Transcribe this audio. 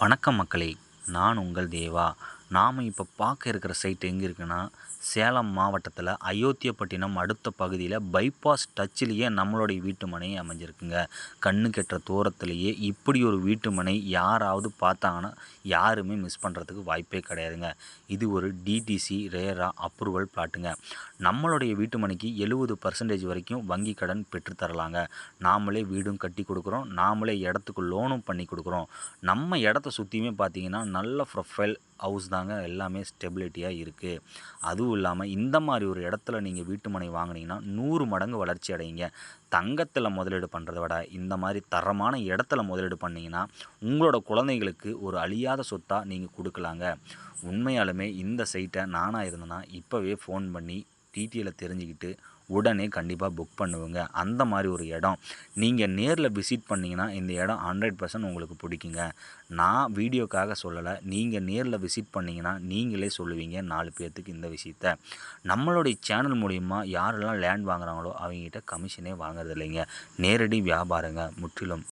வணக்கம் மக்களே நான் உங்கள் தேவா. நாம் இப்போ பார்க்க இருக்கிற சைட் எங்கே இருக்குன்னா சேலம் மாவட்டத்தில் அயோத்தியப்பட்டினம் அடுத்த பகுதியில் பைபாஸ் டச்சிலேயே நம்மளுடைய வீட்டு மனை அமைஞ்சிருக்குங்க. கண்ணு கெட்டுற தூரத்துலேயே இப்படி ஒரு வீட்டு மனை யாராவது பார்த்தாங்கன்னா யாருமே மிஸ் பண்ணுறதுக்கு வாய்ப்பே கிடையாதுங்க. இது ஒரு டிடிசி ரேரா அப்ரூவல் பிளாட்டுங்க நம்மளுடைய வீட்டு மனைக்கு எழுபது பர்சன்டேஜ் வரைக்கும் வங்கி கடன் பெற்றுத்தரலாங்க நாமளே வீடும் கட்டி கொடுக்குறோம். நாமளே இடத்துக்கு லோனும் பண்ணி கொடுக்குறோம். நம்ம இடத்த சுற்றியுமே பார்த்திங்கன்னா நல்ல ப்ரொஃபைல் ஹவுஸ் தாங்க எல்லாமே ஸ்டெபிலிட்டியாக இருக்குது அதுவும் இல்லாமல் இந்த மாதிரி ஒரு இடத்துல நீங்கள் வீட்டு மனை வாங்குனீங்கன்னா நூறு மடங்கு வளர்ச்சி அடையுங்க தங்கத்தில் முதலீடு பண்ணுறத விட இந்த மாதிரி தரமான இடத்துல முதலீடு பண்ணிங்கன்னா உங்களோட குழந்தைகளுக்கு ஒரு அழியாத சொத்தாக நீங்கள் கொடுக்கலாங்க. உண்மையாலுமே இந்த சைட்டை நானாக இருந்தேன்னா இப்போவே ஃபோன் பண்ணி டீட்டெயிலை தெரிஞ்சுக்கிட்டு உடனே கண்டிப்பாக புக் பண்ணுவோங்க. அந்த மாதிரி ஒரு இடம். நீங்கள் நேரில் விசிட் பண்ணிங்கன்னா இந்த இடம் ஹண்ட்ரட் பர்சன்ட் உங்களுக்கு பிடிக்குங்க. நான் வீடியோக்காக சொல்லலை. நீங்கள் நேரில் விசிட் பண்ணிங்கன்னா நீங்களே சொல்லுவீங்க நாலு பேர்த்துக்கு இந்த விஷயத்த. நம்மளுடைய சேனல் மூலிமா யாரெல்லாம் லேண்ட் வாங்குகிறாங்களோ அவங்ககிட்ட கமிஷனே வாங்குறது இல்லைங்க நேரடி வியாபாரங்க முற்றிலும்.